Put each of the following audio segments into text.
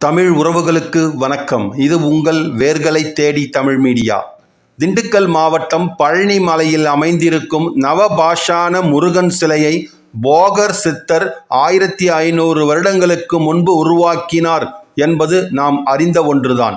தமிழ் உறவுகளுக்கு வணக்கம். இது உங்கள் வேர்களை தேடி தமிழ் மீடியா. திண்டுக்கல் மாவட்டம் பழனி மலையில் அமைந்திருக்கும் நவபாஷான முருகன் சிலையை போகர் சித்தர் ஆயிரத்தி ஐநூறு வருடங்களுக்கு முன்பு உருவாக்கினார் என்பது நாம் அறிந்த ஒன்றுதான்.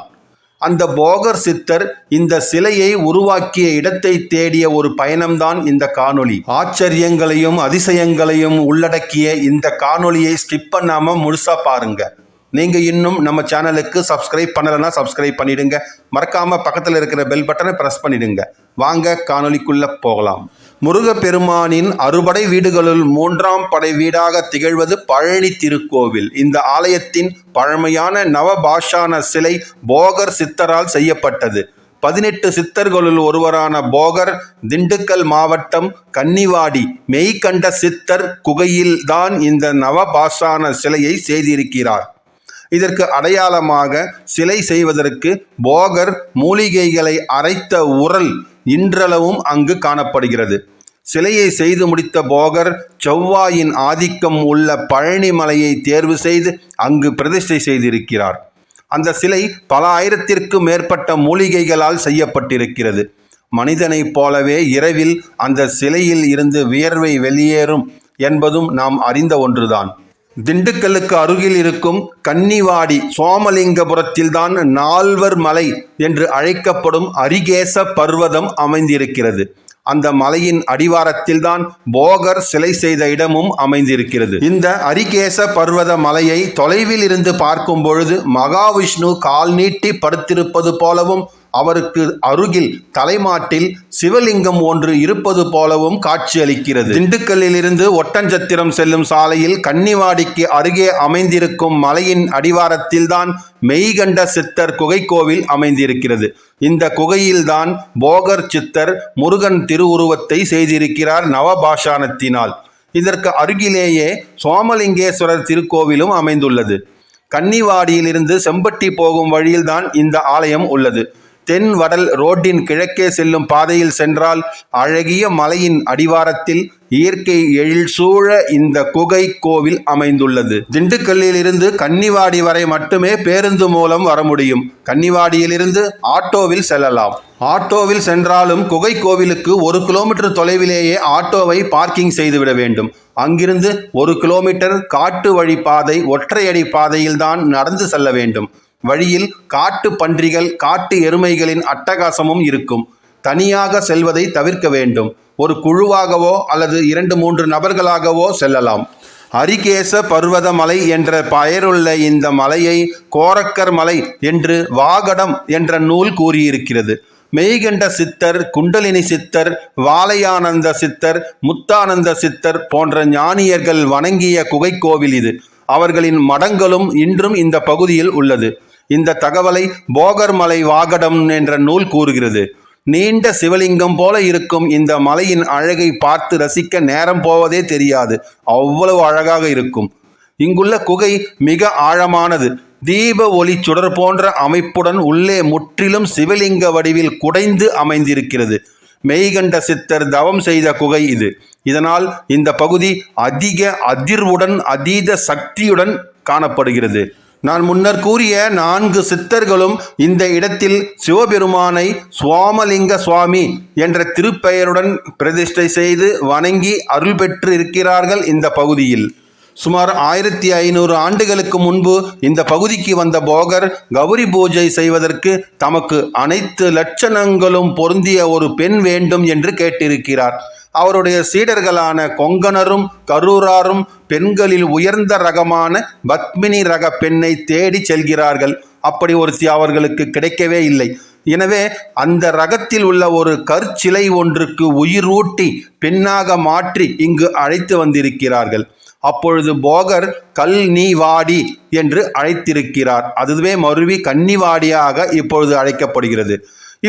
அந்த போகர் சித்தர் இந்த சிலையை உருவாக்கிய இடத்தை தேடிய ஒரு பயணம்தான் இந்த காணொளி. ஆச்சரியங்களையும் அதிசயங்களையும் உள்ளடக்கிய இந்த காணொளியை ஸ்கிப் பண்ணாமல் முழுசா பாருங்கள் நீங்கள் இன்னும் நம்ம சேனலுக்கு சப்ஸ்கிரைப் பண்ணலைன்னா சப்ஸ்கிரைப் பண்ணிடுங்க. மறக்காமல் பக்கத்தில் இருக்கிற பெல் பட்டனை பிரஸ் பண்ணிடுங்க. வாங்க காணொலிக்குள்ளே போகலாம். முருகப்பெருமானின் அறுபடை வீடுகளுள் மூன்றாம் படை வீடாக திகழ்வது பழனி திருக்கோவில். இந்த ஆலயத்தின் பழமையான நவபாஷான சிலை போகர் சித்தரால் செய்யப்பட்டது. பதினெட்டு சித்தர்களுள் ஒருவரான போகர் திண்டுக்கல் மாவட்டம் கன்னிவாடி மெய்கண்ட சித்தர் குகையில்தான் இந்த நவபாஷான சிலையை செய்திருக்கிறார். இதற்கு அடையாளமாக சிலை செய்வதற்கு போகர் மூலிகைகளை அரைத்த உரல் இன்றளவும் அங்கு காணப்படுகிறது. சிலையை செய்து முடித்த போகர் செவ்வாயின் ஆதிக்கம் உள்ள பழனி மலையை தேர்வு செய்து அங்கு பிரதிஷ்டை செய்திருக்கிறார். அந்த சிலை பல ஆயிரத்திற்கும் மேற்பட்ட மூலிகைகளால் செய்யப்பட்டிருக்கிறது. மனிதனைப் போலவே இரவில் அந்த சிலையில் இருந்து வியர்வை வெளியேறும் என்பதும் நாம் அறிந்த ஒன்றுதான். திண்டுக்கல்லுக்கு அருகில் இருக்கும் கன்னிவாடி சோமலிங்கபுரத்தில்தான் நால்வர் மலை என்று அழைக்கப்படும் அரிகேச பர்வதம் அமைந்திருக்கிறது. அந்த மலையின் அடிவாரத்தில்தான் போகர் சிலை செய்த இடமும் அமைந்திருக்கிறது. இந்த அரிகேச பர்வத மலையை தொலைவில் இருந்து பார்க்கும் பொழுது மகாவிஷ்ணு கால் நீட்டி படுத்திருப்பது போலவும் அவருக்கு அருகில் தலைமாட்டில் சிவலிங்கம் ஒன்று இருப்பது போலவும் காட்சியளிக்கிறது. திண்டுக்கல்லில் இருந்து ஒட்டஞ்சத்திரம் செல்லும் சாலையில் கன்னிவாடிக்கு அருகே அமைந்திருக்கும் மலையின் அடிவாரத்தில்தான் மெய்கண்ட சித்தர் குகை கோவில் அமைந்திருக்கிறது. இந்த குகையில்தான் போகர் சித்தர் முருகன் திருவுருவத்தை செய்திருக்கிறார் நவபாஷானத்தினால் இதற்கு அருகிலேயே சோமலிங்கேஸ்வரர் திருக்கோவிலும் அமைந்துள்ளது. கன்னிவாடியிலிருந்து செம்பட்டி போகும் வழியில்தான் இந்த ஆலயம் உள்ளது. தென் வடல் ரோட்டின் கிழக்கே செல்லும் பாதையில் சென்றால் அழகிய மலையின் அடிவாரத்தில் இயற்கை எழில் சூழ இந்த குகை கோவில் அமைந்துள்ளது. திண்டுக்கல்லில் இருந்து கன்னிவாடி வரை மட்டுமே பேருந்து மூலம் வர முடியும். கன்னிவாடியிலிருந்து ஆட்டோவில் செல்லலாம். ஆட்டோவில் சென்றாலும் குகை கோவிலுக்கு ஒரு கிலோமீட்டர் தொலைவிலேயே ஆட்டோவை பார்க்கிங் செய்துவிட வேண்டும். அங்கிருந்து ஒரு கிலோமீட்டர் காட்டு வழி பாதை ஒற்றையடி பாதையில்தான் நடந்து செல்ல வேண்டும். வழியில் காட்டு பன்றிகள் காட்டு எருமைகளின் அட்டகாசமும் இருக்கும். தனியாக செல்வதை தவிர்க்க வேண்டும். ஒரு குழுவாகவோ அல்லது இரண்டு மூன்று நபர்களாகவோ செல்லலாம். அரிகேச பர்வதமலை என்ற பெயருள்ள இந்த மலையை கோரக்கர் மலை என்று வாகடம் என்ற நூல் கூறியிருக்கிறது. மெய்கண்ட சித்தர் குண்டலினி சித்தர் வாலையானந்த சித்தர் முத்தானந்த சித்தர் போன்ற ஞானியர்கள் வணங்கிய குகை கோவில் இது. அவர்களின் மடங்களும் இன்றும் இந்த பகுதியில் உள்ளது. இந்த தகவலை போகர்மலை வாகடம் என்ற நூல் கூறுகிறது. நீண்ட சிவலிங்கம் போல இருக்கும் இந்த மலையின் அழகை பார்த்து ரசிக்க நேரம் போவதே தெரியாது. அவ்வளவு அழகாக இருக்கும். இங்குள்ள குகை மிக ஆழமானது. தீப ஒளி சுடர் போன்ற அமைப்புடன் உள்ளே முற்றிலும் சிவலிங்க வடிவில் குடைந்து அமைந்திருக்கிறது. மெய்கண்ட சித்தர் தவம் செய்த குகை இது. இதனால் இந்த பகுதி அதிக அதிர்வுடன் அதீத சக்தியுடன் காணப்படுகிறது. நான் முன்னர் கூறிய நான்கு சித்தர்களும் இந்த இடத்தில் சிவபெருமானை சுவாமலிங்க சுவாமி என்ற திருப்பெயருடன் பிரதிஷ்டை செய்து வணங்கி அருள் பெற்று இருக்கிறார்கள் இந்த பகுதியில். சுமார் ஆயிரத்தி ஐநூறு ஆண்டுகளுக்கு முன்பு இந்த பகுதிக்கு வந்த போகர் கௌரி பூஜை செய்வதற்கு தமக்கு அனைத்து லட்சணங்களும் பொருந்திய ஒரு பெண் வேண்டும் என்று கேட்டிருக்கிறார். அவருடைய சீடர்களான கொங்கனரும் கரூராரும் பெண்களில் உயர்ந்த ரகமான பத்மினி ரக பெண்ணை தேடி செல்கிறார்கள். அப்படி ஒருத்தி அவர்களுக்கு கிடைக்கவே இல்லை. எனவே அந்த ரகத்தில் உள்ள ஒரு கற்சிலை ஒன்றுக்கு உயிரூட்டி பெண்ணாக மாற்றி இங்கு அழைத்து வந்திருக்கிறார்கள். அப்பொழுது போகர் கல் நீவாடி என்று அழைத்திருக்கிறார். அதுவே மருவி கன்னிவாடியாக இப்பொழுது அழைக்கப்படுகிறது.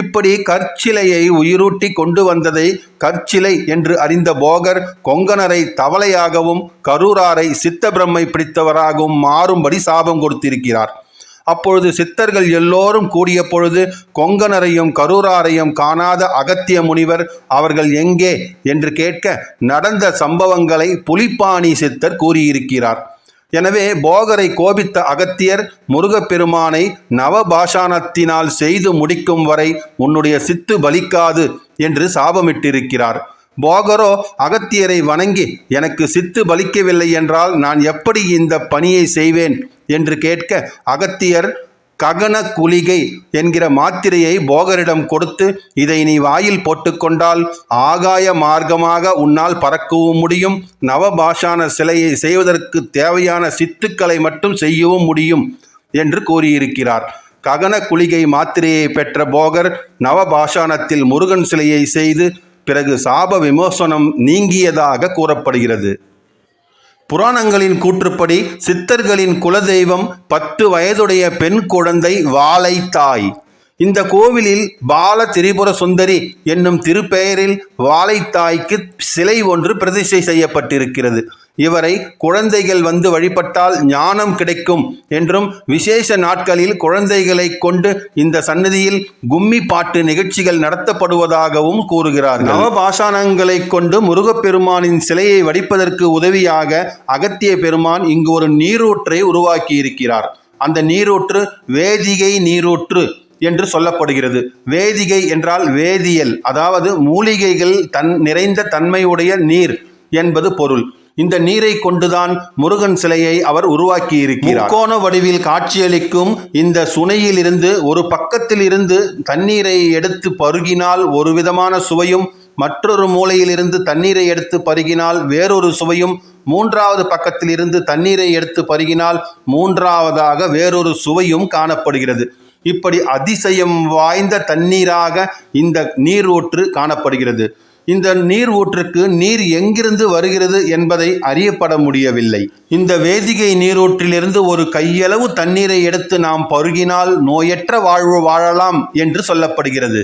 இப்படி கற்சிலையை உயிரூட்டி கொண்டு வந்ததை கற்சிலை என்று அறிந்த போகர் கொங்கனரை தவளையாகவும் கரூராரை சித்தபிரம்மை பிடித்தவராகவும் மாறும்படி சாபம் கொடுத்திருக்கிறார். அப்பொழுது சித்தர்கள் எல்லோரும் கூடிய பொழுது கொங்கனரையும் கரூராரையும் காணாத அகத்திய முனிவர் அவர்கள் எங்கே என்று கேட்க நடந்த சம்பவங்களை புலிப்பாணி சித்தர் கூறியிருக்கிறார். எனவே போகரை கோபித்த அகத்தியர் முருகப்பெருமானை நவபாஷானத்தினால் செய்து முடிக்கும் வரை உன்னுடைய சித்து பலிக்காது என்று சாபமிட்டிருக்கிறார். போகரோ அகத்தியரை வணங்கி எனக்கு சித்து பலிக்கவில்லை என்றால் நான் எப்படி இந்த பணியை செய்வேன்? என்று கேட்க அகத்தியர் ககன குளிகை என்கிற மாத்திரையை போகரிடம் கொடுத்து இதை நீ வாயில் போட்டுக்கொண்டால் ஆகாய மார்க்கமாக உன்னால் பறக்கவும் முடியும். நவபாஷான சிலையை செய்வதற்கு தேவையான சித்துக்களை மட்டும் செய்யவும் முடியும் என்று கூறியிருக்கிறார். ககன குளிகை மாத்திரையை பெற்ற போகர் நவபாஷாணத்தில் முருகன் சிலையை செய்து பிறகு சாப விமோசனம் நீங்கியதாக கூறப்படுகிறது. புராணங்களின் கூற்றுப்படி சித்தர்களின் குலதெய்வம் பத்து வயதுடைய பெண் குழந்தை வாழைத்தாய். இந்த கோவிலில் பால திரிபுர சுந்தரி என்னும் திருப்பெயரில் வாழைத்தாய்க்கு சிலை ஒன்று பிரதிஷ்டை செய்யப்பட்டிருக்கிறது. இவரை குழந்தைகள் வந்து வழிபட்டால் ஞானம் கிடைக்கும் என்றும் விசேஷ நாட்களில் குழந்தைகளை கொண்டு இந்த சன்னதியில் கும்மி பாட்டு நிகழ்ச்சிகள் நடத்தப்படுவதாகவும் கூறுகிறார் நவபாஷாணங்களை கொண்டு முருகப்பெருமானின் சிலையை வடிப்பதற்கு உதவியாக அகத்திய பெருமான் இங்கு ஒரு நீரூற்றை உருவாக்கி இருக்கிறார் அந்த நீரூற்று வேதிகை நீரூற்று என்று சொல்லப்படுகிறது. வேதிகை என்றால் வேதியியல் அதாவது மூலிகைகள் தன் நிறைந்த தன்மையுடைய நீர் என்பது பொருள். இந்த நீரை கொண்டுதான் முருகன் சிலையை அவர் உருவாக்கி இருக்கிறார் கோண வடிவில் காட்சியளிக்கும் இந்த சுனையிலிருந்து ஒரு பக்கத்தில் இருந்து தண்ணீரை எடுத்து பருகினால் ஒரு விதமான சுவையும் மற்றொரு மூலையிலிருந்து தண்ணீரை எடுத்து பருகினால் வேறொரு சுவையும் மூன்றாவது பக்கத்தில் இருந்து தண்ணீரை எடுத்து பருகினால் மூன்றாவதாக வேறொரு சுவையும் காணப்படுகிறது. இப்படி அதிசயம் வாய்ந்த தண்ணீராக இந்த நீர் ஊற்று காணப்படுகிறது. இந்த நீர் ஊற்றுக்கு நீர் எங்கிருந்து வருகிறது என்பதை அறியப்பட முடியவில்லை. இந்த வேதிகை நீரூற்றிலிருந்து ஒரு கையளவு தண்ணீரை எடுத்து நாம் பருகினால் நோயற்ற வாழ்வு வாழலாம் என்று சொல்லப்படுகிறது.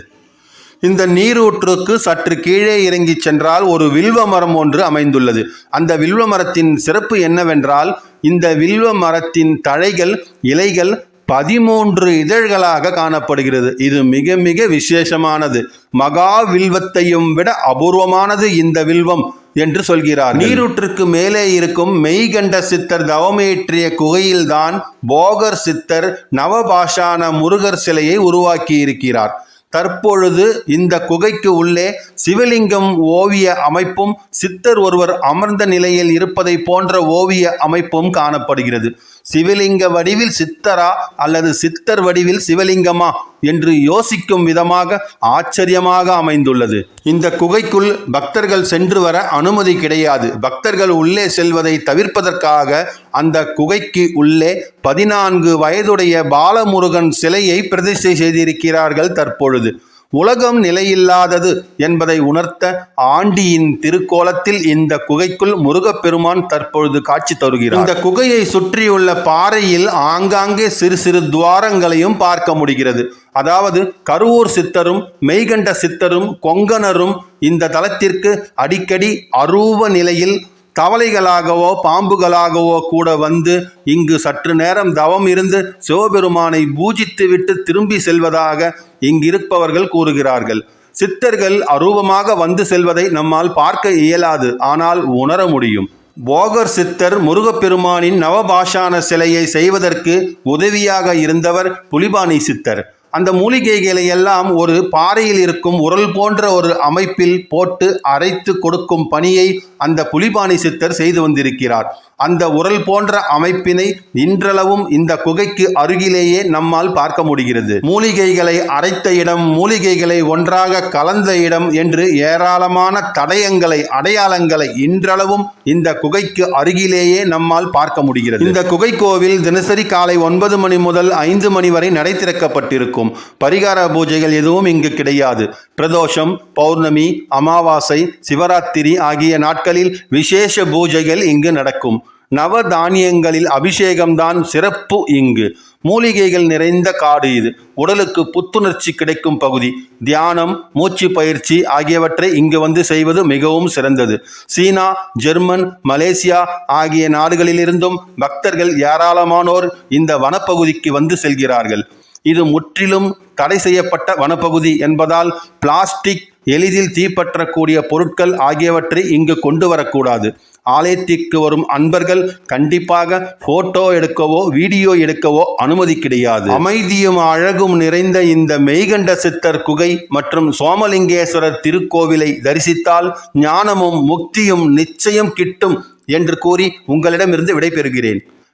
இந்த நீரூற்றுக்கு சற்று கீழே இறங்கி சென்றால் ஒரு வில்வ மரம் ஒன்று அமைந்துள்ளது. அந்த வில்வ மரத்தின் சிறப்பு என்னவென்றால் இந்த வில்வ மரத்தின் தழைகள் இலைகள் பதிமூன்று இதழ்களாக காணப்படுகிறது. இது மிக மிக விசேஷமானது. மகா வில்வத்தையும் விட அபூர்வமானது இந்த வில்வம் என்று சொல்கிறார் நீரூற்றுக்கு மேலே இருக்கும் மெய்கண்ட சித்தர் தவமேற்றிய குகையில்தான் போகர் சித்தர் நவபாஷான முருகர் சிலையை உருவாக்கி இருக்கிறார் தற்பொழுது இந்த குகைக்கு உள்ளே சிவலிங்கம் ஓவிய அமைப்பும் சித்தர் ஒருவர் அமர்ந்த நிலையில் இருப்பதை போன்ற ஓவிய அமைப்பும் காணப்படுகிறது. சிவலிங்க வடிவில் சித்தரா அல்லது சித்தர் வடிவில் சிவலிங்கமா என்று யோசிக்கும் விதமாக ஆச்சரியமாக அமைந்துள்ளது. இந்த குகைக்குள் பக்தர்கள் சென்று வர அனுமதி கிடையாது. பக்தர்கள் உள்ளே செல்வதை தவிர்ப்பதற்காக அந்த குகைக்கு உள்ளே பதினான்கு வயதுடைய பாலமுருகன் சிலையை பிரதிஷ்டை செய்திருக்கிறார்கள் தற்பொழுது. உலகம் நிலையில்லாதது என்பதை உணர்த்த ஆண்டியின் திருக்கோலத்தில் இந்த குகைக்குள் முருகப்பெருமான் தற்பொழுது காட்சி தருகிறார். இந்த குகையை சுற்றியுள்ள பாறையில் ஆங்காங்கே சிறு சிறு துவாரங்களையும் பார்க்க முடிகிறது. அதாவது கருவூர் சித்தரும் மெய்கண்ட சித்தரும் கொங்கணரும் இந்த தலத்திற்கு அடிக்கடி அரூப நிலையில் தவளைகளாகவோ பாம்புகளாகவோ கூட வந்து இங்கு சற்று நேரம் தவம் இருந்து சிவபெருமானை பூஜித்துவிட்டு திரும்பி செல்வதாக இங்கிருப்பவர்கள் கூறுகிறார்கள். சித்தர்கள் அரூபமாக வந்து செல்வதை நம்மால் பார்க்க இயலாது ஆனால் உணர முடியும். போகர் சித்தர் முருகப்பெருமானின் நவபாஷான சிலையை செய்வதற்கு உதவியாக இருந்தவர் புலிபாணி சித்தர். அந்த மூலிகைகளை எல்லாம் ஒரு பாறையில் இருக்கும் உரல் போன்ற ஒரு அமைப்பில் போட்டு அரைத்து கொடுக்கும் பணியை அந்த புலிபாணி சித்தர் செய்து வந்திருக்கிறார். அந்த உரல் போன்ற அமைப்பினை இன்றளவும் இந்த குகைக்கு அருகிலேயே நம்மால் பார்க்க முடிகிறது. மூலிகைகளை அரைத்த இடம் மூலிகைகளை ஒன்றாக கலந்த இடம் என்று ஏராளமான தடயங்களை அடையாளங்களை இன்றளவும் இந்த குகைக்கு அருகிலேயே நம்மால் பார்க்க முடிகிறது. இந்த குகை கோவில் தினசரி காலை ஒன்பது மணி முதல் ஐந்து மணி வரை நடை திறக்கப்பட்டிருக்கும். பரிகார பூஜைகள் எதுவும் இங்கு கிடையாது. பிரதோஷம் பௌர்ணமி அமாவாசை சிவராத்திரி ஆகிய நாட்களில் விசேஷ பூஜைகள் இங்கு நடக்கும். நவதானியங்களில் அபிஷேகம்தான் சிறப்பு இங்கு. மூலிகைகள் நிறைந்த காடு இது. உடலுக்கு புத்துணர்ச்சி கிடைக்கும் பகுதி. தியானம் மூச்சு பயிற்சி ஆகியவற்றை இங்கு வந்து செய்வது மிகவும் சிறந்தது. சீனா ஜெர்மன் மலேசியா ஆகிய நாடுகளிலிருந்தும் பக்தர்கள் ஏராளமானோர் இந்த வனப்பகுதிக்கு வந்து செல்கிறார்கள். இது முற்றிலும் தடை செய்யப்பட்ட வனப்பகுதி என்பதால் பிளாஸ்டிக் எளிதில் தீப்பற்றக்கூடிய பொருட்கள் ஆகியவற்றை இங்கு கொண்டு வரக்கூடாது ஆலயத்திற்கு வரும் அன்பர்கள் கண்டிப்பாக போட்டோ எடுக்கவோ வீடியோ எடுக்கவோ அனுமதி கிடையாது. அமைதியும் அழகும் நிறைந்த இந்த மெய்கண்ட சித்தர் குகை மற்றும் சோமலிங்கேஸ்வரர் திருக்கோவிலை தரிசித்தால் ஞானமும் முக்தியும் நிச்சயம் கிட்டும் என்று கூறி உங்களிடமிருந்து விடைபெறுகிறேன்.